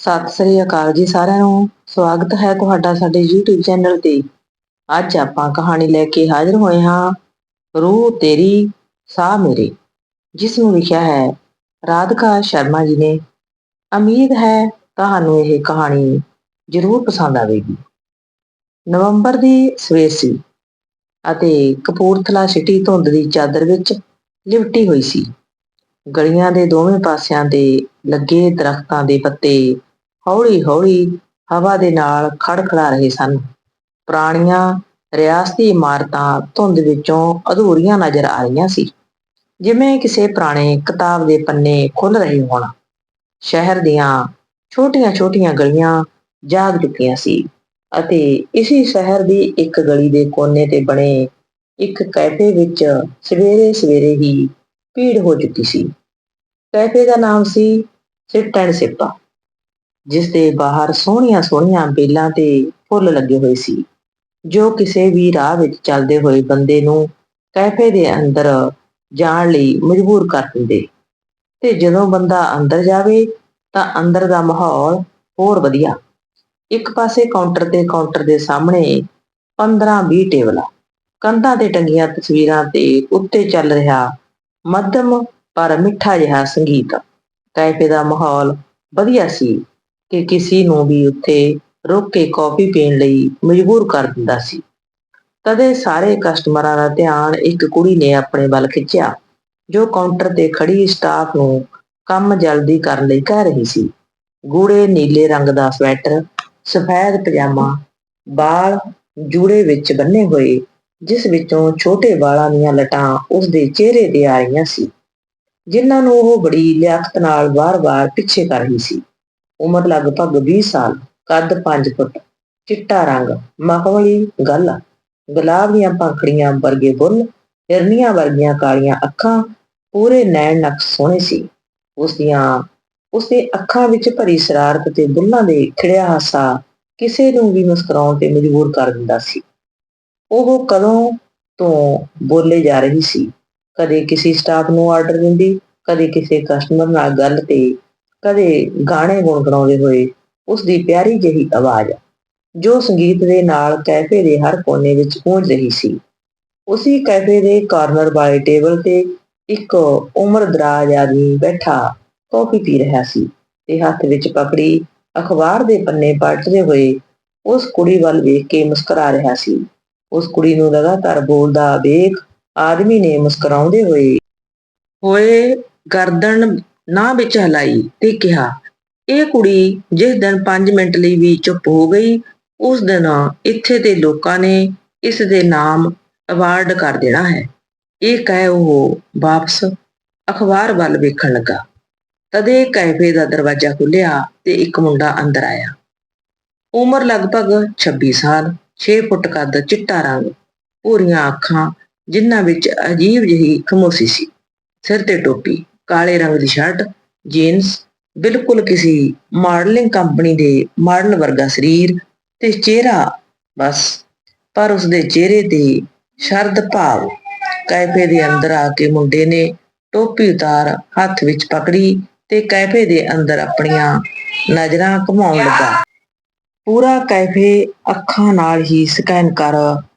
ਸਤਿ ਸ੍ਰੀ ਅਕਾਲ ਜੀ ਸਾਰਿਆਂ ਨੂੰ। ਸਵਾਗਤ ਹੈ ਤੁਹਾਡਾ ਸਾਡੇ YouTube ਚੈਨਲ ਤੇ। ਅੱਜ ਆਪਾਂ ਕਹਾਣੀ ਲੈ ਕੇ ਹਾਜ਼ਰ ਹੋਏ ਹਾਂ, ਰੂਹ ਤੇਰੀ, ਸਾਹ ਮੇਰੇ। ਜਿਸ ਨੂੰ ਲਿਖਿਆ ਹੈ, ਰਾਧਿਕਾ ਸ਼ਰਮਾ ਜੀ ਨੇ। ਉਮੀਦ ਹੈ ਤੁਹਾਨੂੰ ਇਹ ਕਹਾਣੀ ਜ਼ਰੂਰ ਪਸੰਦ ਆਵੇਗੀ। ਨਵੰਬਰ ਦੀ ਸਵੇਰ ਸੀ ਅਤੇ ਕਪੂਰਥਲਾ ਸਿਟੀ ਧੁੰਦ ਦੀ ਚਾਦਰ ਵਿੱਚ ਲਿਪਟੀ ਹੋਈ ਸੀ। ਗਲੀਆਂ ਦੇ ਦੋਵੇਂ ਪਾਸਿਆਂ ਤੇ ਲੱਗੇ ਦਰਖਤਾਂ ਦੇ ਪੱਤੇ। ਹੌਲੀ-ਹੌਲੀ ਹਵਾ ਦੇ ਨਾਲ ਖੜਖੜਾ ਰਹੇ ਸਨ। ਪੁਰਾਣੀਆਂ ਰਿਆਸਤੀ ਇਮਾਰਤਾਂ ਧੁੰਦ ਵਿੱਚੋਂ ਅਧੂਰੀਆਂ ਨਜ਼ਰ ਆ ਰਹੀਆਂ ਸੀ। ਜਿਵੇਂ ਕਿਸੇ ਪੁਰਾਣੇ ਕਿਤਾਬ ਦੇ ਪੰਨੇ ਖੁੱਲ ਰਹੇ ਹੋਣ। ਸ਼ਹਿਰ ਦੀਆਂ ਛੋਟੀਆਂ-ਛੋਟੀਆਂ ਗਲੀਆਂ ਜਾਗ ਚੁੱਕੀਆਂ ਸੀ ਅਤੇ ਇਸੇ ਸ਼ਹਿਰ ਦੀ ਇੱਕ ਗਲੀ ਦੇ ਕੋਨੇ ਤੇ ਬਣੇ ਇੱਕ ਕੈਫੇ ਵਿੱਚ ਸਵੇਰੇ-ਸਵੇਰੇ ਹੀ ਭੀੜ ਹੋ ਚੁੱਕੀ ਸੀ। ਕੈਫੇ ਦਾ ਨਾਮ ਸੀ ਸਿਟ ਸਿੱਪਾ ਸਿਪਾ। ਜਿਸ ਦੇ ਬਾਹਰ ਸੋਹਣੀਆਂ-ਸੋਹਣੀਆਂ ਬੇਲਾਂ ਤੇ ਫੁੱਲ ਲੱਗੇ ਹੋਏ ਸੀ। ਜੋ ਕਿਸੇ ਵੀ ਰਾਹ ਵਿੱਚ ਚੱਲਦੇ ਹੋਏ ਬੰਦੇ ਨੂੰ ਕੈਫੇ ਦੇ ਅੰਦਰ ਜਾਣ ਲਈ ਮਜਬੂਰ ਕਰ ਦਿੰਦੇ। ਤੇ ਜਦੋਂ ਬੰਦਾ ਅੰਦਰ ਜਾਵੇ, ਤਾਂ ਅੰਦਰ ਦਾ ਮਾਹੌਲ ਹੋਰ ਵਧੀਆ। ਇੱਕ ਪਾਸੇ ਕਾਊਂਟਰ ਤੇ ਕਾਊਂਟਰ ਦੇ ਸਾਹਮਣੇ 15-20 ਟੇਬਲਾਂ, ਕੰਧਾਂ ਤੇ ਟੰਗੀਆਂ ਤਸਵੀਰਾਂ ਤੇ ਉੱਤੇ ਚੱਲ ਰਿਹਾ ਮੱਧਮ ਪਰ ਮਿੱਠਾ ਜਿਹਾ ਸੰਗੀਤ। ਕੈਫੇ ਦਾ ਮਾਹੌਲ ਵਧੀਆ ਸੀ ਕਿ ਕਿਸੇ ਨੂੰ ਵੀ ਉੱਥੇ ਰੁਕ ਕੇ ਕਾਫੀ ਪੀਣ ਲਈ ਮਜਬੂਰ ਕਰ ਦਿੰਦਾ ਸੀ। ਤਦੇ ਸਾਰੇ ਕਸਟਮਰਾਂ ਦਾ ਧਿਆਨ ਇੱਕ ਕੁੜੀ ਨੇ ਆਪਣੇ ਵੱਲ ਖਿੱਚਿਆ, ਜੋ ਕਾਊਂਟਰ ਤੇ ਖੜੀ ਸਟਾਫ ਨੂੰ ਕੰਮ ਜਲਦੀ ਕਰਨ ਲਈ ਕਹਿ ਰਹੀ ਸੀ। ਗੂੜੇ ਨੀਲੇ ਰੰਗ ਦਾ ਸਵੈਟਰ ਸਫੈਦ ਪਜਾਮਾ ਬਾਲ ਜੂੜੇ ਵਿੱਚ ਬੰਨੇ ਹੋਏ, ਜਿਸ ਵਿੱਚੋਂ ਛੋਟੇ ਵਾਲਾਂ ਦੀਆਂ ਲਟਾਂ ਉਸ ਦੇ ਚਿਹਰੇ ਤੇ ਆ ਰਹੀਆਂ ਸੀ। ਜਿਨ੍ਹਾਂ ਨੂੰ ਉਹ ਬੜੀ ਲਿਆਕਤ ਨਾਲ ਵਾਰ-ਵਾਰ ਪਿੱਛੇ ਕਰ ਰਹੀ ਸੀ। ਉਮਰ ਲਗਭਗ 20 ਸਾਲ, ਕੱਦ 5 ਫੁੱਟ, ਚਿੱਟਾ ਰੰਗ, ਮਖਮਲੀ ਗੱਲ, ਗੁਲਾਬ ਦੀਆਂ ਪੰਖੜੀਆਂ ਵਰਗੇ ਬੁੱਲ, ਹਿਰਨੀਆਂ ਵਰਗੀਆਂ ਕਾਲੀਆਂ ਅੱਖਾਂ, ਪੂਰੇ ਨੈਣ ਨਕਸ਼ ਸੋਹਣੇ ਸੀ। ਉਸ ਦੀਆਂ, ਉਸ ਦੇ ਅੱਖਾਂ ਵਿੱਚ ਭਰੀ ਸ਼ਰਾਰਤ ਤੇ ਬੁੱਲਾਂ ਦੇ ਖਿੜਿਆ ਹਾਸਾ ਕਿਸੇ ਨੂੰ ਵੀ ਮੁਸਕਰਾਉਣ ਤੇ ਮਜਬੂਰ ਕਰ ਦਿੰਦਾ ਸੀ। ਉਹ ਕਦੋਂ ਤੋਂ ਬੋਲੇ ਜਾ ਰਹੀ ਸੀ। ਕਦੇ ਕਿਸੇ ਸਟਾਫ ਨੂੰ ਆਰਡਰ ਦਿੰਦੀ, ਕਦੇ ਕਿਸੇ ਕਸਟਮਰ ਨਾਲ ਗੱਲ ਤੇ, ਕਦੇ ਗਾਣੇ ਗੁੰਗਣਾਉਂਦੇ ਹੋਏ ਉਸ ਦੀ ਪਿਆਰੀ ਜਿਹੀ ਆਵਾਜ਼, ਜੋ ਸੰਗੀਤ ਦੇ ਨਾਲ ਕੈਫੇ ਦੇ ਹਰ ਕੋਨੇ ਵਿੱਚ ਪਹੁੰਚ ਰਹੀ ਸੀ। ਉਸੇ ਕੈਫੇ ਦੇ ਕਾਰਨਰ ਵਾਲੇ ਟੇਬਲ ਤੇ ਇੱਕ ਉਮਰਦਰਾਜ ਆਦਮੀ ਬੈਠਾ ਕੌਫੀ ਪੀ ਰਿਹਾ ਸੀ ਤੇ ਹੱਥ ਵਿੱਚ ਪਕੜੀ ਅਖਬਾਰ ਦੇ ਪੰਨੇ ਪੜਦੇ ਹੋਏ ਉਸ ਕੁੜੀ ਵੱਲ ਵੇਖ ਕੇ ਮੁਸਕਰਾ ਰਿਹਾ ਸੀ। ਉਸ ਕੁੜੀ ਨੂੰ ਲਗਾਤਾਰ ਬੋਲਦਾ ਵੇਖ ਆਦਮੀ ਨੇ ਮੁਸਕਰਾਉਂਦੇ ਹੋਏ ਹੋਏ ਗਰਦਨ ਨਾ ਵਿੱਚ ਹਲਾਈ ਤੇ ਕਿਹਾ, ਇਹ ਕੁੜੀ ਜਿਸ ਦਿਨ 5 ਮਿੰਟ ਲਈ ਵੀ ਚੁੱਪ ਹੋ ਗਈ, ਉਸ ਦਿਨ ਇੱਥੇ ਦੇ ਲੋਕਾਂ ਨੇ ਇਸ ਦੇ ਨਾਮ ਅਵਾਰਡ ਕਰ ਦੇਣਾ ਹੈ। ਇਹ ਕਹਿ ਉਹ ਵਾਪਸ ਅਖਬਾਰ ਵੱਲ ਵੇਖਣ ਲੱਗਾ। ਤਦੇ ਕੈਫੇ ਦਾ ਦਰਵਾਜ਼ਾ ਖੁੱਲਿਆ ਤੇ ਇੱਕ ਮੁੰਡਾ ਅੰਦਰ ਆਇਆ। ਉਮਰ ਲਗਭਗ 26 ਸਾਲ 6 ਫੁੱਟ ਕੱਦ, ਚਿੱਟਾ ਰੰਗ, ਭੂਰੀਆਂ ਅੱਖਾਂ ਜਿਨ੍ਹਾਂ ਵਿੱਚ ਅਜੀਬ ਜਿਹੀ ਖਮੋਸੀ ਸੀ। ਸਿਰ ਤੇ ਟੋਪੀ, ਕਾਲੇ ਰੰਗ ਦੀ ਸ਼ਰਟ ਜੀਨਸ ਬਿਲਕੁਲ ਕਿਸੇ ਮਾਡਲਿੰਗ ਕੰਪਨੀ ਦੇ ਮਾਡਲ ਵਰਗਾ ਸਰੀਰ ਤੇ ਚਿਹਰਾ ਬਸ, ਪਰ ਉਸ ਦੇ ਚਿਹਰੇ ਤੇ ਸ਼ਰਦ ਭਾਵ। ਕੈਫੇ ਦੇ ਅੰਦਰ ਆ ਕੇ ਮੁੰਡੇ ਨੇ ਟੋਪੀ ਉਤਾਰ ਹੱਥ ਵਿੱਚ ਪਕੜੀ ਤੇ ਕੈਫੇ ਦੇ ਅੰਦਰ ਆਪਣੀਆਂ ਨਜ਼ਰਾਂ ਘੁਮਾਉਣ ਲੱਗਾ। ਪੂਰਾ ਕੈਫੇ ਅੱਖਾਂ ਨਾਲ ਹੀ ਸਕੈਨ ਕਰ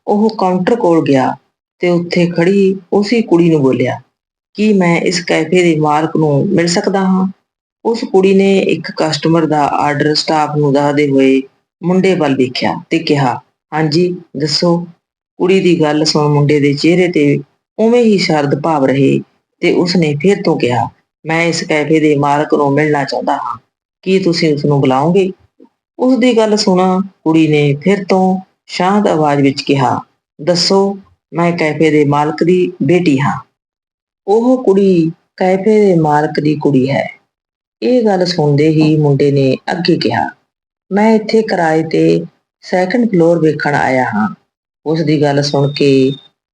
ਉਹ ਕਾਊਂਟਰ ਕੋਲ ਗਿਆ। ਤੇ ਉੱਥੇ ਖੜੀ ਉਸੇ ਕੁੜੀ ਨੂੰ ਬੋਲਿਆ, ਕੀ ਮੈਂ ਇਸ ਕੈਫੇ ਦੇ ਮਾਲਕ ਨੂੰ ਮਿਲ ਸਕਦਾ ਹਾਂ? ਉਸ ਕੁੜੀ ਨੇ ਇੱਕ ਕਸਟਮਰ ਦਾ ਆਰਡਰ ਸਟਾਫ ਨੂੰ ਦੱਸਦੇ ਹੋਏ ਮੁੰਡੇ ਵੱਲ ਵੇਖਿਆ ਤੇ ਕਿਹਾ, ਹਾਂਜੀ, ਦੱਸੋ। ਕੁੜੀ ਦੀ ਗੱਲ ਸੁਣ ਮੁੰਡੇ ਦੇ ਚਿਹਰੇ ਤੇ ਉਵੇਂ ਹੀ ਸ਼ਰਦ ਭਾਵ ਰਹੇ ਤੇ ਉਸਨੇ ਫਿਰ ਤੋਂ ਕਿਹਾ, ਮੈਂ ਇਸ ਕੈਫੇ ਦੇ ਮਾਲਕ ਨੂੰ ਮਿਲਣਾ ਚਾਹੁੰਦਾ ਹਾਂ। ਕੀ ਤੁਸੀਂ ਉਸ ਨੂੰ ਬੁਲਾਓਗੇ? ਉਸ ਦੀ ਗੱਲ ਸੁਣਾ ਕੁੜੀ ਨੇ ਫਿਰ ਤੋਂ ਸ਼ਾਂਤ ਆਵਾਜ਼ ਵਿੱਚ ਕਿਹਾ, ਦੱਸੋ ਮੈਂ ਕੈਫੇ ਦੇ ਮਾਲਕ ਦੀ ਬੇਟੀ ਹਾਂ। ਉਹ ਕੁੜੀ ਕੈਫੇ ਦੇ ਮਾਲਕ ਦੀ ਕੁੜੀ ਹੈ। ਇਹ ਗੱਲ ਸੁਣਦੇ ਹੀ ਮੁੰਡੇ ਨੇ ਅੱਗੇ ਕਿਹਾ, ਮੈਂ ਇੱਥੇ ਕਿਰਾਏ ਤੇ ਸੈਕੰਡ ਫਲੋਰ ਵੇਖਣ ਆਇਆ ਹਾਂ। ਉਸ ਦੀ ਗੱਲ ਸੁਣ ਕੇ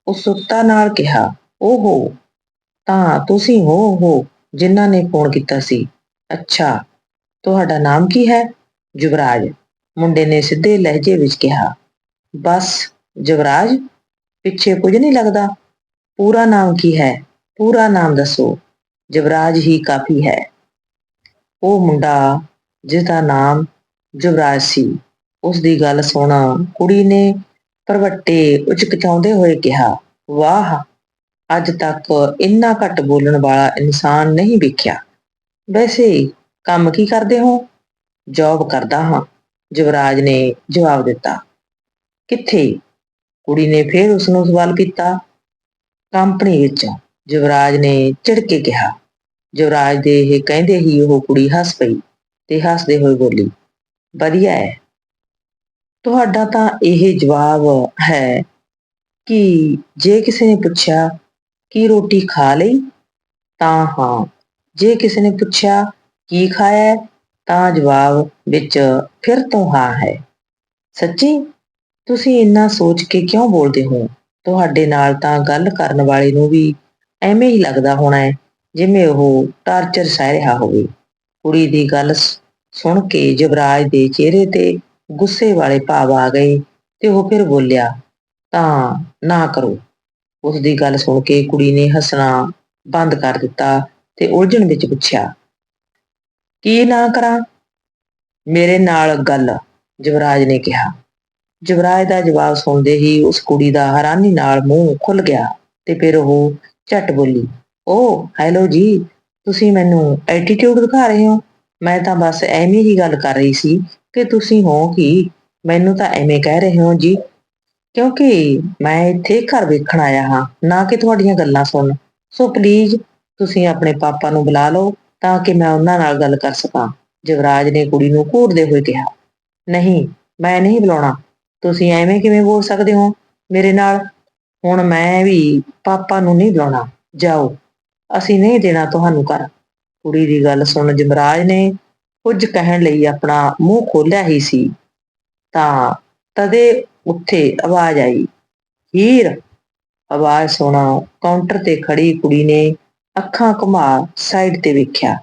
ਉਤਸੁਕਤਾ ਨਾਲ ਕਿਹਾ, ਓਹੋ, ਤਾਂ ਤੁਸੀਂ ਹੋ ਹੋ, ਜਿਨ੍ਹਾਂ ਨੇ ਫੋਨ ਕੀਤਾ ਸੀ। ਅੱਛਾ, ਤੁਹਾਡਾ ਨਾਮ ਕੀ ਹੈ? ਯੁਵਰਾਜ ਮੁੰਡੇ ਨੇ ਸਿੱਧੇ ਲਹਿਜੇ ਵਿੱਚ ਕਿਹਾ, ਬਸ ਯੁਵਰਾਜ ਪਿੱਛੇ ਕੁਝ ਨਹੀਂ ਲੱਗਦਾ। ਪੂਰਾ ਨਾਮ ਕੀ ਹੈ? ਪੂਰਾ ਨਾਮ ਦੱਸੋ। ਯੁਵਰਾਜ ਹੀ ਕਾਫੀ ਹੈ। ਉਹ ਮੁੰਡਾ, ਜਿਸ ਦਾ ਨਾਮ ਯੁਵਰਾਜ ਸੀ, ਉਸ ਦੀ ਗੱਲ ਸੁਣ ਕੁੜੀ ਨੇ ਪਰਵੱਟੇ ਉਚਕਚਾਉਂਦੇ ਹੋਏ ਕਿਹਾ, ਵਾਹ, ਅੱਜ ਤੱਕ ਇੰਨਾ ਘੱਟ ਬੋਲਣ ਵਾਲਾ ਇਨਸਾਨ ਨਹੀਂ ਵੇਖਿਆ। ਵੈਸੇ ਕੰਮ ਕੀ ਕਰਦੇ ਹੋ? ਜੌਬ ਕਰਦਾ ਹਾਂ ਯੁਵਰਾਜ ਨੇ ਜਵਾਬ ਦਿੱਤਾ। ਕਿੱਥੇ? ਕੁੜੀ ਨੇ ਫਿਰ ਉਸ ਨੂੰ ਸਵਾਲ ਕੀਤਾ, ਕੰਪਨੀ ਵਿੱਚ ਯੁਵਰਾਜ ਨੇ ਝਿੜਕੇ ਕਿਹਾ। ਯੁਵਰਾਜ ਦੇ ਇਹ ਕਹਿੰਦੇ ਹੀ ਉਹ ਕੁੜੀ ਹੱਸ ਪਈ ਤੇ ਹੱਸਦੇ ਹੋਏ ਬੋਲੀ, ਵਧੀਆ ਹੈ ਤੁਹਾਡਾ ਤਾਂ ਇਹ ਜਵਾਬ ਹੈ ਕਿ ਜੇ ਕਿਸੇ ਨੇ ਪੁੱਛਿਆ ਕੀ ਰੋਟੀ ਖਾ ਲਈ, ਤਾਂ ਹਾਂ। ਜੇ ਕਿਸੇ ਨੇ ਪੁੱਛਿਆ ਕੀ ਖਾਇਆ, ਤਾਂ ਜਵਾਬ ਵਿੱਚ ਫਿਰ ਤੋਂ ਹਾਂ ਹੈ। ਸੱਚੀ? ਤੁਸੀਂ ਇੰਨਾ ਸੋਚ ਕੇ ਕਿਉਂ ਬੋਲਦੇ ਹੋ? ਤੁਹਾਡੇ ਨਾਲ ਤਾਂ ਗੱਲ ਕਰਨ ਵਾਲੇ ਨੂੰ ਵੀ ਐਵੇਂ ਹੀ ਲੱਗਦਾ ਹੋਣਾ ਹੈ, ਜਿਵੇਂ ਉਹ ਟਾਰਚਰ ਸਹਿ ਰਿਹਾ ਹੋਵੇ। ਕੁੜੀ ਦੀ ਗੱਲ ਸੁਣ ਕੇ ਯੁਵਰਾਜ ਦੇ ਚਿਹਰੇ ਤੇ ਗੁੱਸੇ ਵਾਲੇ ਭਾਵ ਆ ਗਏ ਤੇ ਉਹ ਫਿਰ ਬੋਲਿਆ, ਤਾਂ ਨਾ ਕਰੋ। ਉਸ ਦੀ ਗੱਲ ਸੁਣ ਕੇ ਕੁੜੀ ਨੇ ਹੱਸਣਾ ਬੰਦ ਕਰ ਦਿੱਤਾ ਤੇ ਉਲਝਣ ਵਿੱਚ ਪੁੱਛਿਆ, ਕੀ ਨਾ ਕਰਾਂ? ਮੇਰੇ ਨਾਲ ਗੱਲ, ਯੁਵਰਾਜ ਨੇ ਕਿਹਾ। ਯੁਵਰਾਜ ਦਾ ਜਵਾਬ ਸੁਣਦੇ ਹੀ ਉਸ ਕੁੜੀ ਦਾ ਹੈਰਾਨੀ ਨਾਲ ਮੂੰਹ ਖੁੱਲ ਗਿਆ ਤੇ ਫਿਰ ਉਹ ਝੱਟ ਬੋਲੀ, ਓ, ਹੈਲੋ ਜੀ, ਤੁਸੀਂ ਮੈਨੂੰ ਐਟੀਟਿਊਡ ਦਿਖਾ ਰਹੇ ਹੋ? ਮੈਂ ਤਾਂ ਬਸ ਐਵੇਂ ਹੀ ਗੱਲ ਕਰ ਰਹੀ ਸੀ ਕਿ ਤੁਸੀਂ ਹੋ ਕੀ? ਮੈਨੂੰ ਤਾਂ ਐਵੇਂ ਕਹਿ ਰਹੇ ਹੋ ਜੀ। ਕਿਉਂਕਿ ਮੈਂ ਇੱਥੇ ਘਰ ਵੇਖਣ ਆਇਆ ਹਾਂ, ਨਾ ਕਿ ਤੁਹਾਡੀਆਂ ਗੱਲਾਂ ਸੁਣ ਸੋ ਪਲੀਜ਼ ਤੁਸੀਂ ਆਪਣੇ ਪਾਪਾ ਨੂੰ ਬੁਲਾ ਲਓ ਤਾਂ ਕਿ ਮੈਂ ਉਹਨਾਂ ਨਾਲ ਗੱਲ ਕਰ ਸਕਾਂ ਯੁਵਰਾਜ ਨੇ ਕੁੜੀ ਨੂੰ ਘੂਰਦੇ ਹੋਏ ਕਿਹਾ। ਨਹੀਂ, ਮੈਂ ਨਹੀਂ ਬੁਲਾਉਣਾ। ਤੁਸੀਂ ਐਵੇਂ ਕਿਵੇਂ ਬੋਲ ਸਕਦੇ ਹੋ? ਮੇਰੇ ਨਾਲ ਹੁਣ ਮੈਂ ਵੀ ਪਾਪਾ ਨੂੰ ਨਹੀਂ ਬੁਲਾਉਣਾ। ਜਾਓ। ਅਸੀਂ ਨਹੀਂ ਦੇਣਾ ਤੁਹਾਨੂੰ ਘਰ। ਕੁੜੀ ਦੀ ਗੱਲ ਸੁਣ ਜਮਰਾਜ ਨੇ ਕੁਝ ਕਹਿਣ ਲਈ ਆਪਣਾ ਮੂੰਹ ਖੋਲਿਆ ਹੀ ਸੀ। ਤਾਂ ਤਦੇ ਉੱਥੇ ਆਵਾਜ਼ ਆਈ। ਹੀਰ! ਆਵਾਜ਼ ਸੁਣ ਕਾਊਂਟਰ ਤੇ ਖੜੀ ਕੁੜੀ ਨੇ ਅੱਖਾਂ ਘੁਮਾ ਸਾਈਡ ਤੇ ਵੇਖਿਆ।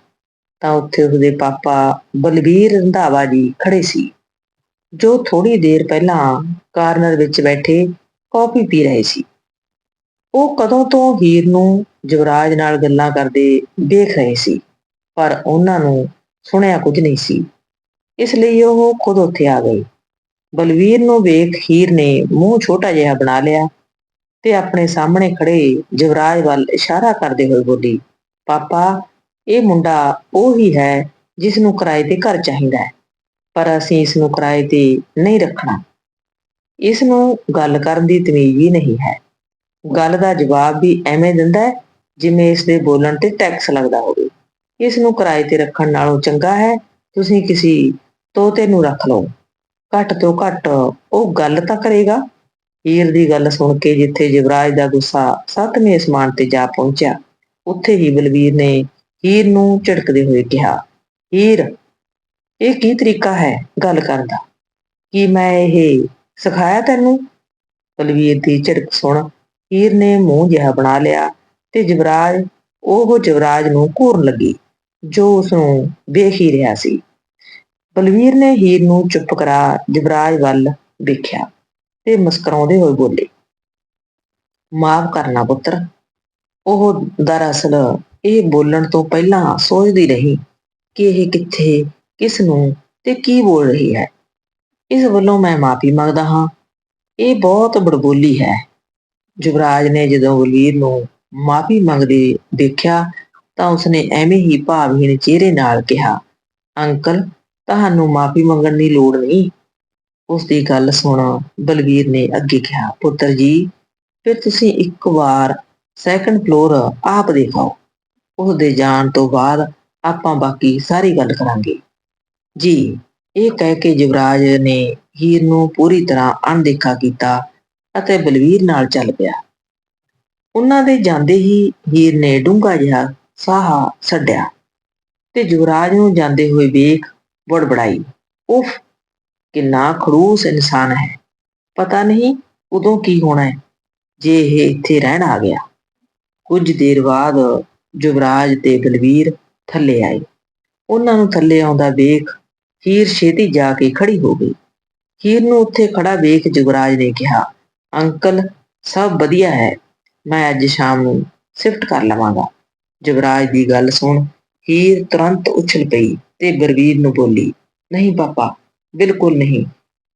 ਤਾਂ ਉੱਥੇ ਉਸਦੇ ਪਾਪਾ ਬਲਬੀਰ ਰੰਧਾਵਾ ਜੀ ਖੜੇ ਸੀ। ਜੋ ਥੋੜੀ ਦੇਰ ਪਹਿਲਾਂ ਕਾਰਨਰ ਵਿੱਚ ਬੈਠੇ ਕੌਫੀ ਪੀ ਰਹੇ ਸੀ। ਉਹ ਕਦੋਂ ਤੋਂ ਹੀਰ ਨੂੰ ਯੁਵਰਾਜ ਨਾਲ ਗੱਲਾਂ ਕਰਦੇ ਦੇਖ ਰਹੇ ਸੀ, ਪਰ ਉਹਨਾਂ ਨੂੰ ਸੁਣਿਆ ਕੁਝ ਨਹੀਂ ਸੀ। ਇਸ ਲਈ ਉਹ ਖੁਦ ਉੱਥੇ ਆ ਗਏ ਬਲਵੀਰ ਨੂੰ ਵੇਖ ਹੀਰ ਨੇ ਮੂੰਹ ਛੋਟਾ ਜਿਹਾ ਬਣਾ ਲਿਆ ਤੇ ਆਪਣੇ ਸਾਹਮਣੇ ਖੜੇ ਯੁਵਰਾਜ ਵੱਲ ਇਸ਼ਾਰਾ ਕਰਦੇ ਹੋਏ ਬੋਲੀ, ਪਾਪਾ, ਇਹ ਮੁੰਡਾ ਉਹ ਹੀ ਹੈ ਜਿਸ ਨੂੰ ਕਿਰਾਏ ਤੇ ਘਰ ਚਾਹੀਦਾ ਹੈ। ਪਰ ਅਸੀਂ ਇਸ ਨੂੰ ਕਿਰਾਏ ਤੇ ਨਹੀਂ ਰੱਖਣਾ। ਇਸ ਨੂੰ ਗੱਲ ਕਰਨ ਦੀ ਤਮੀਜ਼ ਵੀ ਨਹੀਂ ਹੈ। ਗੱਲ ਦਾ ਜਵਾਬ ਵੀ ਐਵੇਂ ਦਿੰਦਾ ਹੈ ਜਿਵੇਂ ਇਸ ਦੇ ਬੋਲਣ ਤੇ ਟੈਕਸ ਲੱਗਦਾ ਹੋਵੇ। ਇਸ ਨੂੰ ਕਿਰਾਏ ਤੇ ਰੱਖਣ ਨਾਲੋਂ ਚੰਗਾ ਹੈ, ਤੁਸੀਂ ਕਿਸੇ ਤੋਤੇ ਨੂੰ ਰੱਖ ਲਓ। ਘੱਟ ਤੋਂ ਘੱਟ ਉਹ ਗੱਲ ਤਾਂ ਕਰੇਗਾ। ਹੀਰ ਦੀ ਗੱਲ ਸੁਣ ਕੇ ਜਿੱਥੇ ਯੁਵਰਾਜ ਦਾ ਗੁੱਸਾ ਸੱਤਵੇਂ ਅਸਮਾਨ ਤੇ ਜਾ ਪਹੁੰਚਿਆ, ਉੱਥੇ ਹੀ ਬਲਵੀਰ ਨੇ ਹੀਰ ਨੂੰ ਝਟਕਦੇ ਹੋਏ ਕਿਹਾ, ਹੀਰ ਇਹ ਕੀ ਤਰੀਕਾ ਹੈ ਗੱਲ ਕਰਨ ਦਾ? ਕੀ ਮੈਂ ਇਹ ਸਿਖਾਇਆ ਤੈਨੂੰ? ਬਲਵੀਰ ਦੀ ਝਟਕ ਸੁਣ ਹੀਰ ਨੇ ਮੂੰਹ ਜਿਹਾ ਬਣਾ ਲਿਆ ਤੇ ਯੁਵਰਾਜ ਉਹ ਯੁਵਰਾਜ ਨੂੰ ਘੂਰਨ ਲੱਗੀ, ਜੋ ਉਸ ਨੂੰ ਵੇਖ ਹੀ ਰਿਹਾ ਸੀ। ਬਲਵੀਰ ਨੇ ਹੀਰ ਨੂੰ ਚੁੱਪ ਕਰਾ ਯੁਵਰਾਜ ਵੱਲ ਵੇਖਿਆ ਤੇ ਮੁਸਕਰਾਉਂਦੇ ਹੋਏ ਬੋਲੇ, ਮਾਫ ਕਰਨਾ ਪੁੱਤਰ, ਉਹ ਦਰਅਸਲ ਇਹ ਬੋਲਣ ਤੋਂ ਪਹਿਲਾਂ ਸੋਚਦੀ ਰਹੀ ਕਿ ਇਹ ਕਿੱਥੇ ਕਿਸ ਨੂੰ ਤੇ ਕੀ ਬੋਲ ਰਹੀ ਹੈ? ਇਸ ਵੱਲੋਂ ਮੈਂ ਮਾਫੀ ਮੰਗਦਾ ਹਾਂ। ਇਹ ਬਹੁਤ ਬੜਬੋਲੀ ਹੈ। ਯੁਵਰਾਜ ਨੇ ਜਦੋਂ ਬਲਵੀਰ ਨੂੰ ਮਾਫੀ ਮੰਗਦੇ ਦੇਖਿਆ ਤਾਂ ਉਸਨੇ ਐਵੇਂ ਹੀ ਭਾਵਹੀਣ ਚਿਹਰੇ ਨਾਲ ਕਿਹਾ, ਅੰਕਲ, ਤੁਹਾਨੂੰ ਮਾਫੀ ਮੰਗਣ ਦੀ ਲੋੜ ਨਹੀਂ? ਉਸ ਦੀ ਗੱਲ ਸੁਣ ਬਲਵੀਰ ਨੇ ਅੱਗੇ ਕਿਹਾ, ਪੁੱਤਰ ਜੀ, ਫਿਰ ਤੁਸੀਂ ਇੱਕ ਵਾਰ ਸੈਕੰਡ ਫਲੋਰ ਆਪ ਦੇਖਾਓ। ਉਸ ਦੇ ਜਾਣ ਤੋਂ ਬਾਅਦ ਆਪਾਂ ਬਾਕੀ ਸਾਰੀ ਗੱਲ ਕਰਾਂਗੇ। ਜੀ, ਇਹ ਕਹਿ ਕੇ ਯੁਵਰਾਜ ਨੇ ਹੀਰ ਨੂੰ ਪੂਰੀ ਤਰ੍ਹਾਂ ਅਣਦੇਖਾ ਕੀਤਾ ਅਤੇ ਬਲਵੀਰ ਨਾਲ ਚੱਲ ਪਿਆ। ਉਹਨਾਂ ਦੇ ਜਾਂਦੇ ਹੀ ਹੀਰ ਨੇ ਡੂੰਘਾ ਜਿਹਾ ਸਾਹ ਛੱਡਿਆ ਤੇ ਯੁਵਰਾਜ ਨੂੰ ਜਾਂਦੇ ਹੋਏ ਵੇਖ ਬੜਬੜਾਈ, ਉਫ, ਕਿੰਨਾ ਖੜੂਸ ਇਨਸਾਨ ਹੈ। ਪਤਾ ਨਹੀਂ ਉਦੋਂ ਕੀ ਹੋਣਾ ਹੈ, ਜੇ ਇਹ ਇੱਥੇ ਰਹਿਣ ਆ ਗਿਆ। ਕੁਝ ਦੇਰ ਬਾਅਦ ਯੁਵਰਾਜ ਤੇ ਬਲਵੀਰ ਥੱਲੇ ਆਏ। ਉਹਨਾਂ ਨੂੰ ਥੱਲੇ ਆਉਂਦਾ ਵੇਖ ਹੀਰ ਛੇਤੀ ਜਾ ਕੇ ਖੜੀ ਹੋ ਗਈ। ਹੀਰ ਨੂੰ ਉੱਥੇ ਖੜਾ ਵੇਖ ਯੁਵਰਾਜ ਨੇ ਕਿਹਾ, ਅੰਕਲ, ਸਭ ਵਧੀਆ ਹੈ। ਮੈਂ ਅੱਜ ਸ਼ਾਮ ਨੂੰ ਸ਼ਿਫਟ ਕਰ ਲਵਾਂਗਾ। ਯੁਵਰਾਜ ਦੀ ਗੱਲ ਸੁਣ ਹੀਰ ਤੁਰੰਤ ਉਛਲ ਪਈ ਤੇ ਬਲਵੀਰ ਨੂੰ ਬੋਲੀ, ਨਹੀਂ ਪਾਪਾ, ਬਿਲਕੁਲ ਨਹੀਂ।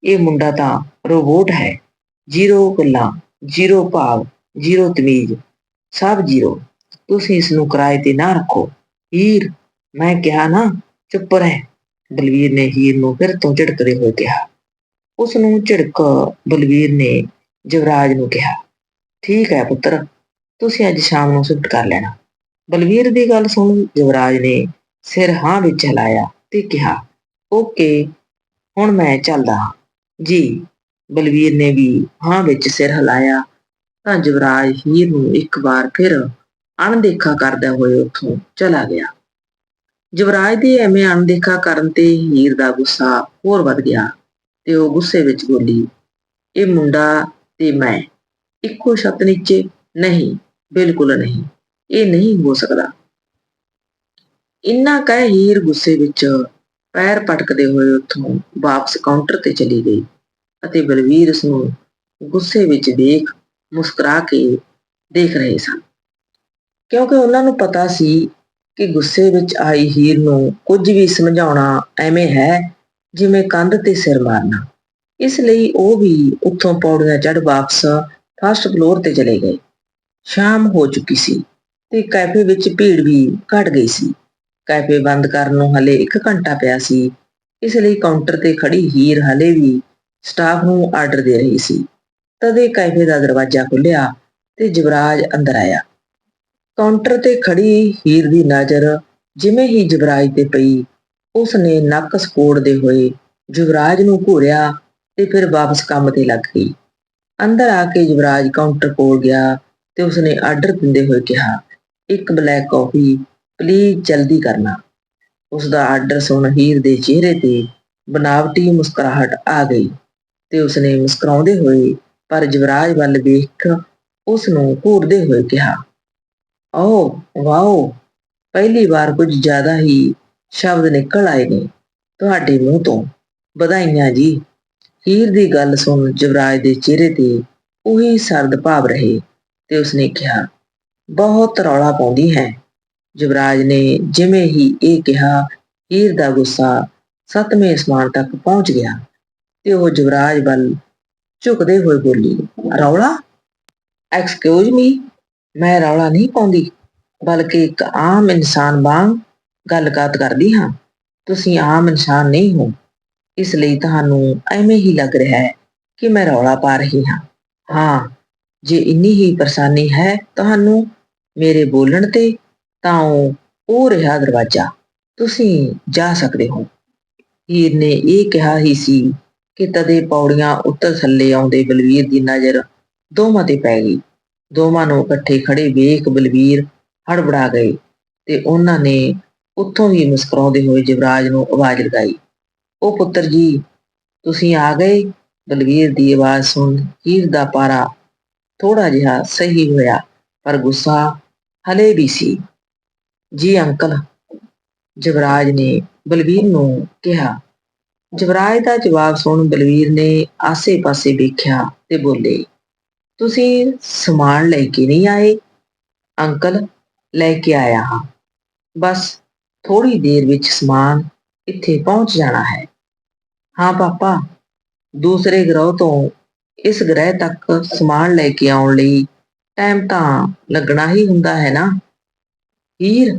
ਇਹ ਮੁੰਡਾ ਤਾਂ ਰੋਬੋਟ ਹੈ। ਜ਼ੀਰੋ ਗੱਲਾਂ, ਜ਼ੀਰੋ ਭਾਵ, ਜ਼ੀਰੋ ਤਮੀਜ਼, ਸਭ ਜ਼ੀਰੋ। ਤੁਸੀਂ ਇਸ ਨੂੰ ਕਿਰਾਏ ਤੇ ਨਾ ਰੱਖੋ। ਹੀਰ ਮੈਂ ਕਿਹਾ ਨਾ, ਚੁੱਪ ਰਹਿ। ਬਲਵੀਰ ਨੇ ਹੀਰ ਨੂੰ ਫਿਰ ਤੋਂ ਝਿੜਕਦੇ ਹੋਏ ਕਿਹਾ। ਉਸ ਨੂੰ ਝਿੜਕ ਬਲਵੀਰ ਨੇ ਜਵਰਾਜ ਨੂੰ ਕਿਹਾ, ਠੀਕ ਹੈ ਪੁੱਤਰ, ਤੁਸੀਂ ਅੱਜ ਸ਼ਾਮ ਨੂੰ ਸ਼ਿਫਟ ਕਰ ਲੈਣਾ। ਬਲਵੀਰ ਦੀ ਗੱਲ ਸੁਣ ਜਵਰਾਜ ਨੇ ਸਿਰ ਹਾਂ ਵਿੱਚ ਹਿਲਾਇਆ ਤੇ ਕਿਹਾ, ਓਕੇ, ਹੁਣ ਮੈਂ ਚੱਲਦਾ ਹਾਂ। ਜੀ, ਬਲਵੀਰ ਨੇ ਵੀ ਹਾਂ ਵਿੱਚ ਸਿਰ ਹਿਲਾਇਆ, ਤਾਂ ਜਵਰਾਜ ਹੀਰ ਨੂੰ ਇੱਕ ਵਾਰ ਫਿਰ ਅਣਦੇਖਾ ਕਰਦਾ ਹੋਏ ਉੱਥੋਂ ਚਲਾ ਗਿਆ। ਜਵਰਾਜ ਦੀ ਐਵੇਂ ਅਣਦੇਖਾ ਕਰਨ ਤੇ ਹੀਰ ਦਾ ਗੁੱਸਾ ਹੋਰ ਵੱਧ ਗਿਆ ਤੇ ਉਹ ਗੁੱਸੇ ਵਿੱਚ ਬੋਲੀ, ਇਹ ਮੁੰਡਾ ਤੇ ਮੈਂ, ਇੱਕੋ ਛੱਤ ਨੀਚੇ, ਨਹੀਂ, ਬਿਲਕੁਲ ਨਹੀਂ, ਇਹ ਨਹੀਂ ਹੋ ਸਕਦਾ। ਇੰਨਾ ਕਹਿ ਹੀਰ ਗੁੱਸੇ ਵਿੱਚ ਪੈਰ ਪਟਕਦੇ ਹੋਏ ਉੱਥੋਂ ਵਾਪਸ ਕਾਊਂਟਰ ਤੇ ਚਲੀ ਗਈ ਅਤੇ ਬਲਵੀਰ ਉਸ ਨੂੰ ਗੁੱਸੇ ਵਿੱਚ ਦੇਖ ਮੁਸਕਰਾ ਕੇ ਦੇਖ ਰਹੇ ਸਨ। ਕਿਉਂਕਿ ਉਹਨਾਂ ਨੂੰ ਪਤਾ ਸੀ ਕਿ ਗੁੱਸੇ ਵਿੱਚ ਆਈ ਹੀਰ ਨੂੰ ਕੁਝ ਵੀ ਸਮਝਾਉਣਾ ਐਵੇਂ ਹੈ ਜਿਵੇਂ ਕੰਧ ਤੇ ਸਿਰ ਮਾਰਨਾ। ਇਸ ਲਈ ਉਹ ਵੀ ਉੱਥੋਂ ਪੌੜੀਆਂ ਚੜ੍ਹ ਵਾਪਸ ਫਸਟ ਫਲੋਰ ਤੇ ਚਲੇ ਗਏ। ਸ਼ਾਮ ਹੋ ਚੁੱਕੀ ਸੀ ਤੇ ਕੈਫੇ ਵਿੱਚ ਭੀੜ ਵੀ ਘਟ ਗਈ ਸੀ। ਕੈਫੇ ਬੰਦ ਕਰਨ ਨੂੰ ਹਲੇ 1 ਘੰਟਾ ਪਿਆ ਸੀ, ਇਸ ਲਈ ਕਾਊਂਟਰ ਤੇ ਖੜੀ ਹੀਰ ਹਲੇ ਵੀ ਸਟਾਫ ਨੂੰ ਆਰਡਰ ਦੇ ਰਹੀ ਸੀ। ਤਦੇ ਕੈਫੇ ਦਾ ਦਰਵਾਜ਼ਾ ਖੁੱਲਿਆ ਤੇ ਜਵਰਾਜ ਅੰਦਰ ਆਇਆ। ਕਾਊਂਟਰ ਤੇ ਖੜੀ ਹੀਰ ਦੀ ਨਜ਼ਰ ਜਿਵੇਂ ਹੀ ਜਵਰਾਜ ਤੇ ਪਈ ਉਸ ਨੇ ਨੱਕ ਸਕੋੜਦੇ ਹੋਏ ਜਵਰਾਜ ਨੂੰ ਘੂਰਿਆ ਤੇ ਫਿਰ ਵਾਪਸ ਕੰਮ ਤੇ ਲੱਗ ਗਈ। ਅੰਦਰ ਆ ਕੇ ਜਵਰਾਜ ਕਾਊਂਟਰ ਕੋਲ ਗਿਆ ਤੇ ਉਸਨੇ ਆਰਡਰ ਦਿੰਦੇ ਹੋਏ ਕਿਹਾ, ਇੱਕ ਬਲੈਕ ਕਾਫੀ, ਪਲੀਜ਼ ਜਲਦੀ ਕਰਨਾ। ਉਸ ਦਾ ਆਰਡਰ ਸੁਣ ਹੀਰ ਦੇ ਚਿਹਰੇ ਤੇ ਬਨਾਵਟੀ ਮੁਸਕਰਾਹਟ ਆ ਗਈ ਤੇ ਉਸਨੇ ਮੁਸਕਰਾਉਂਦੇ ਹੋਏ ਪਰ ਜਵਰਾਜ ਵੱਲ ਵੇਖ ਉਸ ਨੂੰ ਘੂਰਦੇ ਹੋਏ ਕਿਹਾ ਓ ਵਾਓ। ਪਹਿਲੀ ਵਾਰ ਕੁਝ ਜ਼ਿਆਦਾ ਹੀ ਸ਼ਬਦ ਨਿਕਲ ਆਏ ਨੇ ਤੁਹਾਡੇ ਮੂੰਹ ਤੋਂ। ਵਧਾਈਆਂ ਜੀ। ਹੀਰ ਦੀ ਗੱਲ ਸੁਣ ਜਵਰਾਜ ਦੇ ਚਿਹਰੇ ਤੇ ਉਹੀ ਸਰਦ ਭਾਵ ਰਹੇ ਤੇ ਉਸਨੇ ਕਿਹਾ, ਬਹੁਤ ਰੌਲਾ ਪਾਉਂਦੀ ਹੈ। ਜਵਰਾਜ ਨੇ ਜਿਵੇਂ ਹੀ ਇਹ ਕਿਹਾ, ਹੀਰ ਦਾ ਗੁੱਸਾ ਸੱਤਵੇਂ ਅਸਮਾਨ ਤੱਕ ਪਹੁੰਚ ਗਿਆ ਤੇ ਉਹ ਜਵਰਾਜ ਵੱਲ ਝੁਕਦੇ ਹੋਏ ਬੋਲੀ, ਰੌਲਾ? ਐਕਸਕਿਊਜ਼ ਮੀ ਮੈਂ ਰੌਲਾ ਨਹੀਂ ਪਾਉਂਦੀ, ਬਲਕਿ ਇੱਕ ਆਮ ਇਨਸਾਨ ਵਾਂਗ ਗੱਲਬਾਤ ਕਰਦੀ ਹਾਂ। ਤੁਸੀਂ ਆਮ ਇਨਸਾਨ ਨਹੀਂ ਹੋ। ਇਸ ਲਈ ਤੁਹਾਨੂੰ ਐਵੇਂ ਹੀ ਲੱਗ ਰਿਹਾ ਹੈ ਕਿ ਮੈਂ ਰੌਲਾ ਪਾ ਰਹੀ ਹਾਂ। ਹਾਂ, ਜੇ ਇੰਨੀ ਹੀ ਪਰੇਸ਼ਾਨੀ ਹੈ ਤੁਹਾਨੂੰ ਮੇਰੇ ਬੋਲਣ ਤੇ, ਤਾਂ ਉਹ ਰਿਹਾ ਦਰਵਾਜ਼ਾ। ਤੁਸੀਂ ਜਾ ਸਕਦੇ ਹੋ। ਹੀਰ ਨੇ ਇਹ ਕਿਹਾ ਹੀ ਸੀ ਕਿ ਤਦੇ ਪੌੜੀਆਂ ਉੱਤਰ ਥੱਲੇ ਆਉਂਦੇ ਬਲਵੀਰ ਦੀ ਨਜ਼ਰ ਦੋਵਾਂ ਤੇ ਪੈ ਗਈ। ਦੋਵਾਂ ਨੂੰ ਇਕੱਠੇ ਖੜੇ ਵੇਖ ਬਲਵੀਰ ਹੜਬੜਾ ਗਏ ਤੇ ਉਹਨਾਂ ਨੇ ਉੱਥੋਂ ਹੀ ਮੁਸਕਰਾਉਂਦੇ ਹੋਏ ਜਵਰਾਜ ਨੂੰ ਆਵਾਜ਼ ਲਗਾਈ, ਉਹ ਪੁੱਤਰ ਜੀ, ਤੁਸੀਂ ਆ ਗਏ? ਬਲਵੀਰ ਦੀ ਆਵਾਜ਼ ਸੁਣ ਹੀਰ ਦਾ ਪਾਰਾ ਥੋੜਾ ਜਿਹਾ ਸਹੀ ਹੋਇਆ, ਪਰ ਗੁੱਸਾ ਹਲੇ ਵੀ ਸੀ। ਜੀ ਅੰਕਲ ਜਵਰਾਜ ਨੇ ਬਲਵੀਰ ਨੂੰ ਕਿਹਾ। ਜਵਰਾਜ ਦਾ ਜਵਾਬ ਸੁਣ ਬਲਵੀਰ ਨੇ ਆਸੇ-ਪਾਸੇ ਵੇਖਿਆ ਤੇ ਬੋਲੇ ਤੁਸੀਂ ਸਮਾਨ ਲੈ ਕੇ ਨਹੀਂ ਆਏ? ਅੰਕਲ, ਲੈ ਕੇ ਆਇਆ ਹਾਂ। ਬਸ ਥੋੜੀ ਦੇਰ ਵਿੱਚ ਸਮਾਨ ਇੱਥੇ ਪਹੁੰਚ ਜਾਣਾ ਹੈ। ਹਾਂ ਪਾਪਾ, ਦੂਸਰੇ ਗ੍ਰਹਿ ਤੋਂ ਇਸ ਗ੍ਰਹਿ ਤੱਕ ਸਮਾਨ ਲੈ ਕੇ ਆਉਣ ਲਈ ਟਾਈਮ ਤਾਂ ਲੱਗਣਾ ਹੀ ਹੁੰਦਾ ਹੈ ਨਾ? ਹੀਰ,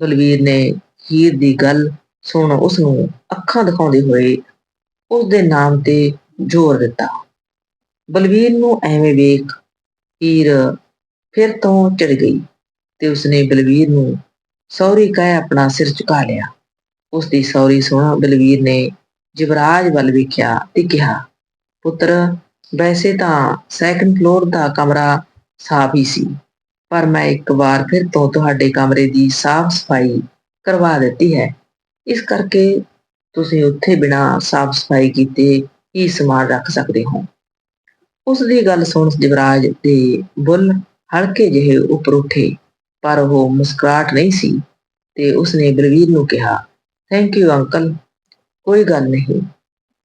ਬਲਵੀਰ ਨੇ ਹੀਰ ਦੀ ਗੱਲ ਸੁਣ ਉਸ ਨੂੰ ਅੱਖਾਂ ਦਿਖਾਉਂਦੇ ਹੋਏ ਉਸ ਦੇ ਨਾਮ ਤੇ ਜ਼ੋਰ ਦਿੱਤਾ। ਬਲਵੀਰ ਨੂੰ ਐਵੇਂ ਵੇਖ ਹੀਰ ਫਿਰ ਤੋਂ ਚੜ ਗਈ ਤੇ ਉਸਨੇ ਬਲਵੀਰ ਨੂੰ ਸੌਰੀ ਕਹਿ ਆਪਣਾ ਸਿਰ ਝੁਕਾ ਲਿਆ। ਉਸ ਦੀ ਸੌਰੀ ਸੁਣ ਬਲਵੀਰ ਨੇ ਜਵਰਾਜ ਵੱਲ ਵੇਖਿਆ ਤੇ ਕਿਹਾ, ਪੁੱਤਰ, ਵੈਸੇ ਤਾਂ ਸੈਕੰਡ ਫਲੋਰ ਦਾ ਕਮਰਾ ਸਾਫ਼ ਹੀ ਸੀ, ਪਰ ਮੈਂ ਇੱਕ ਵਾਰ ਫਿਰ ਤੋਂ ਤੁਹਾਡੇ ਕਮਰੇ ਦੀ ਸਾਫ਼ ਸਫ਼ਾਈ ਕਰਵਾ ਦਿੱਤੀ ਹੈ। ਇਸ ਕਰਕੇ ਤੁਸੀਂ ਉੱਥੇ ਬਿਨਾਂ ਸਾਫ਼ ਸਫ਼ਾਈ ਕੀਤੇ ਹੀ ਸਮਾਨ ਰੱਖ ਸਕਦੇ ਹੋ। ਉਸ ਦੀ ਗੱਲ ਸੁਣ ਯੁਵਰਾਜ ਦੇ ਬੁੱਲ ਹਲਕੇ ਜਿਹੇ ਉੱਪਰ ਉੱਠੇ, ਪਰ ਉਹ ਮੁਸਕਰਾਟ ਨਹੀਂ ਸੀ ਤੇ ਉਸਨੇ ਬਲਵੀਰ ਨੂੰ ਕਿਹਾ ਥੈਂਕ ਯੂ ਅੰਕਲ ਕੋਈ ਗੱਲ ਨਹੀਂ,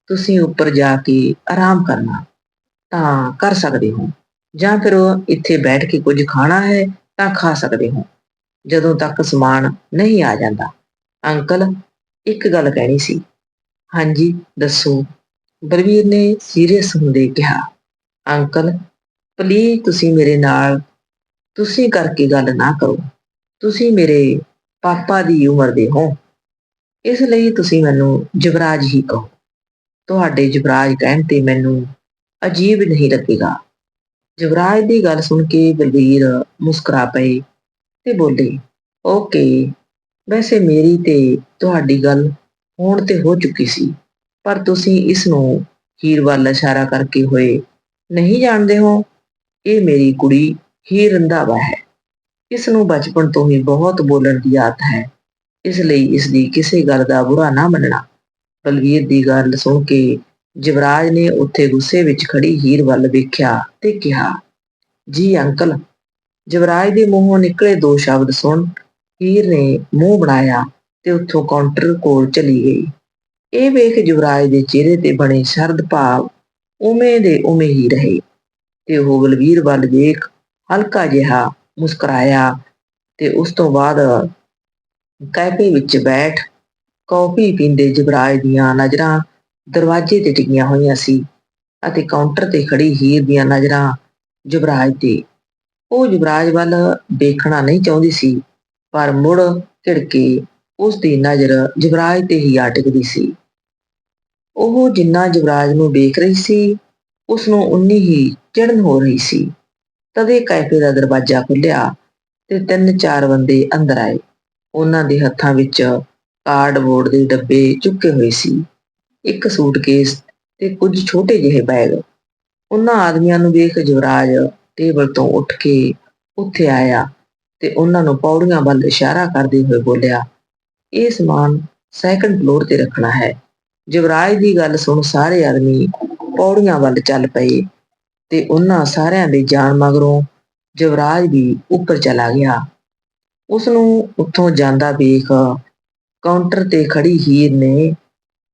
ਤੁਸੀਂ ਉੱਪਰ ਜਾ ਕੇ ਆਰਾਮ ਕਰਨਾ, ਤਾਂ ਕਰ ਸਕਦੇ ਹੋ, ਜਾਂ ਫਿਰ ਇੱਥੇ ਬੈਠ ਕੇ ਕੁਝ ਖਾਣਾ ਹੈ ਤਾਂ ਖਾ ਸਕਦੇ ਹੋ, ਜਦੋਂ ਤੱਕ ਸਮਾਨ ਨਹੀਂ ਆ ਜਾਂਦਾ। ਅੰਕਲ ਇੱਕ ਗੱਲ ਕਹਿਣੀ ਸੀ। ਹਾਂਜੀ, ਦੱਸੋ। ਬਲਵੀਰ ਨੇ ਸੀਰੀਅਸ ਹੁੰਦੇ ਕਿਹਾ। ਅੰਕਲ ਪਲੀਜ਼ ਤੁਸੀਂ ਮੇਰੇ ਨਾਲ ਤੁਸੀਂ ਕਰਕੇ ਗੱਲ ਨਾ ਕਰੋ। ਤੁਸੀਂ ਮੇਰੇ ਪਾਪਾ ਦੀ ਉਮਰ ਦੇ ਹੋ। ਇਸ ਲਈ ਤੁਸੀਂ ਮੈਨੂੰ ਜਵਰਾਜ ਹੀ ਕਹੋ। ਤੁਹਾਡੇ ਜਵਰਾਜ ਕਹਿਣ ਤੇ ਮੈਨੂੰ ਅਜੀਬ ਨਹੀਂ ਲੱਗੇਗਾ। ਜਵਰਾਜ ਦੀ ਗੱਲ ਸੁਣ ਕੇ ਬਲਬੀਰ ਮੁਸਕਰਾ ਪਏ ਤੇ ਬੋਲੇ, ਓਕੇ, ਵੈਸੇ ਮੇਰੀ ਤੇ ਤੁਹਾਡੀ ਗੱਲ ਹੋਣ ਤੇ ਹੋ ਚੁੱਕੀ ਸੀ, ਪਰ ਤੁਸੀਂ ਇਸ ਨੂੰ ਹੀਰ ਵੱਲ ਇਸ਼ਾਰਾ ਕਰਕੇ ਹੋਏ ਨਹੀਂ ਜਾਣਦੇ ਹੋ? ਇਹ ਮੇਰੀ ਕੁੜੀ ਹੀਰ ਰੰਧਾਵਾ ਹੈ। ਇਸ ਨੂੰ ਬਚਪਨ ਤੋਂ ਹੀ ਬਹੁਤ ਬੋਲਣ ਦੀ ਆਦਤ ਹੈ। ਇਸ ਲਈ ਇਸ ਦੀ ਕਿਸੇ ਗੱਲ ਦਾ ਬੁਰਾ ਨਾ ਮੰਨਣਾ। ਬਲਵੀਰ ਦੀ ਗੱਲ ਸੁਣ ਕੇ ਜਵਰਾਜ ਨੇ ਉੱਥੇ ਗੁੱਸੇ ਵਿੱਚ ਖੜੀ ਹੀਰ ਵੱਲ ਵੇਖਿਆ ਤੇ ਕਿਹਾ, ਜੀ ਅੰਕਲ, ਜਵਰਾਜ ਦੇ ਮੂੰਹੋਂ ਨਿਕਲੇ ਦੋ ਸ਼ਬਦ ਸੁਣ। ਹੀਰ ਨੇ ਮੂੰਹ ਬਣਾਇਆ ਤੇ ਉੱਥੋਂ ਕਾਊਂਟਰ ਕੋਲ ਚਲੀ ਗਈ। ਇਹ ਵੇਖ ਜਵਰਾਜ ਦੇ ਚਿਹਰੇ ਤੇ ਬਣੇ ਸ਼ਰਦ ਭਾਵ ਉਵੇਂ ਦੇ ਉਵੇਂ ਹੀ ਰਹੇ। ਤੇ ਉਹ ਬਲਵੀਰ ਵੱਲ ਵੇਖ ਹਲਕਾ ਜਿਹਾ ਮੁਸਕਰਾਇਆ ਤੇ ਉਸ ਤੋਂ ਬਾਅਦ ਕੈਫੇ ਵਿੱਚ ਬੈਠ ਕੌਫੀ ਪੀਂਦੇ ਜਵਰਾਜ ਦੀਆਂ ਨਜ਼ਰਾਂ ਦਰਵਾਜ਼ੇ ਤੇ ਟਿਕੀਆਂ ਹੋਈਆਂ ਸੀ ਅਤੇ ਕਾਊਂਟਰ ਤੇ ਖੜੀ ਹੀਰ ਦੀਆਂ ਨਜ਼ਰਾਂ ਜਵਰਾਜ ਤੇ। ਉਹ ਜਵਰਾਜ ਵੱਲ ਦੇਖਣਾ ਨਹੀਂ ਚਾਹੁੰਦੀ ਸੀ, ਪਰ ਮੁੜ ਝਿੜਕੇ ਉਸ ਦੀ ਨਜ਼ਰ ਜਵਰਾਜ ਤੇ ਹੀ ਅਟਕਦੀ ਸੀ। ਉਹ ਜਿੰਨਾ ਜਵਰਾਜ ਨੂੰ ਵੇਖ ਰਹੀ ਸੀ ਉਸ ਨੂੰ ਉਨੀ ਹੀ ਚਿੜਨ ਹੋ ਰਹੀ ਸੀ। ਤਦੇ ਕੈਫੇ ਦਾ ਦਰਵਾਜ਼ਾ ਖੁੱਲਿਆ ਤੇ ਤਿੰਨ ਚਾਰ ਬੰਦੇ ਅੰਦਰ ਆਏ। ਉਹਨਾਂ ਦੇ ਹੱਥਾਂ ਵਿੱਚ ਕਾਰਡਬੋਰਡ ਦੇ ਡੱਬੇ ਚੁੱਕੇ ਹੋਏ ਸੀ। ਇੱਕ ਸੂਟਕੇਸ ਤੇ ਕੁਝ ਛੋਟੇ ਜਿਹੇ ਬੈਗ। ਉਹਨਾਂ ਆਦਮੀਆਂ ਨੂੰ ਵੇਖ ਜਵਰਾਜ ਟੇਬਲ ਤੋਂ ਉੱਠ ਕੇ ਉੱਥੇ ਆਇਆ ਤੇ ਉਹਨਾਂ ਨੂੰ ਪੌੜੀਆਂ ਵੱਲ ਇਸ਼ਾਰਾ ਕਰਦੇ ਹੋਏ ਬੋਲਿਆ, ਇਹ ਸਮਾਨ ਸੈਕੰਡ ਫਲੋਰ ਤੇ ਰੱਖਣਾ ਹੈ। ਜਵਰਾਜ ਦੀ ਗੱਲ ਸੁਣ ਸਾਰੇ ਆਦਮੀ ਪੌੜੀਆਂ ਵੱਲ ਚੱਲ ਪਏ ਤੇ ਉਹਨਾਂ ਸਾਰਿਆਂ ਦੇ ਜਾਣ ਮਗਰੋਂ ਜਵਰਾਜ ਵੀ ਉੱਪਰ ਚਲਾ ਗਿਆ। ਉਸ ਨੂੰ ਉੱਥੋਂ ਜਾਂਦਾ ਵੇਖ ਕਾਊਂਟਰ ਤੇ ਖੜੀ ਹੀਰ ਨੇ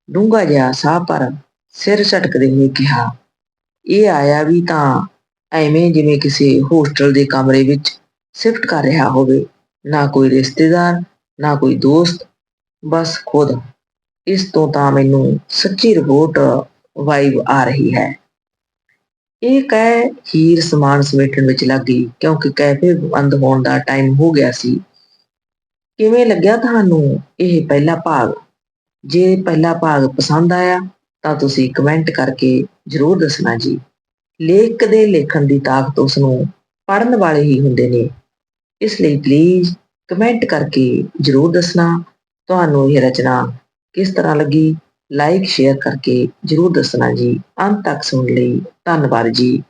ਡੂੰਘਾ ਜਿਹਾ ਸਾਹ ਪਰ ਸਿਰ ਝਟਕਦੇ ਹੋਏ ਕਿਹਾ, ਇਹ ਆਇਆ ਵੀ ਤਾਂ ਐਵੇਂ ਜਿਵੇਂ ਕਿਸੇ ਹੋਸਟਲ ਦੇ ਕਮਰੇ ਵਿੱਚ ਸ਼ਿਫਟ ਕਰ ਰਿਹਾ ਹੋਵੇ। ਨਾ ਕੋਈ ਰਿਸ਼ਤੇਦਾਰ, ਨਾ ਕੋਈ ਦੋਸਤ, ਬਸ ਖੁਦ। ਇਸ ਤੋਂ ਤਾਂ ਮੈਨੂੰ ਸੱਚੀ ਰਿਪੋਰਟ ਵਾਈਬ ਆ ਰਹੀ ਹੈ। ਇਹ ਕਹਿ ਹੀਰ ਸਮਾਨ ਸਮੇਟਣ ਵਿੱਚ ਲੱਗ ਕਿਉਂਕਿ ਕੈਫੇ ਬੰਦ ਹੋਣ ਦਾ ਟਾਈਮ ਹੋ ਗਿਆ ਸੀ। ਕਿਵੇਂ ਲੱਗਿਆ ਤੁਹਾਨੂੰ ਇਹ ਪਹਿਲਾ ਭਾਗ? ਜੇ ਪਹਿਲਾ ਭਾਗ ਪਸੰਦ ਆਇਆ, ਤਾਂ ਤੁਸੀਂ ਕਮੈਂਟ ਕਰਕੇ ਜ਼ਰੂਰ ਦੱਸਣਾ ਜੀ। ਲੇਖ ਦੇ ਲੇਖਣ ਦੀ ਤਾਕਤ ਉਸ ਨੂੰ ਪੜਨ ਵਾਲੇ ਹੀ ਹੁੰਦੇ ਨੇ। ਇਸ ਲਈ ਪਲੀਜ਼ ਕਮੈਂਟ ਕਰਕੇ ਜ਼ਰੂਰ ਦੱਸਣਾ। ਤੁਹਾਨੂੰ ਇਹ ਰਚਨਾ ਕਿਸ ਤਰ੍ਹਾਂ ਲੱਗੀ? ਲਾਈਕ ਸ਼ੇਅਰ ਕਰਕੇ ਜ਼ਰੂਰ ਦੱਸਣਾ ਜੀ। ਅੰਤ ਤੱਕ ਸੁਣਨ ਲਈ ਧੰਨਵਾਦ ਜੀ।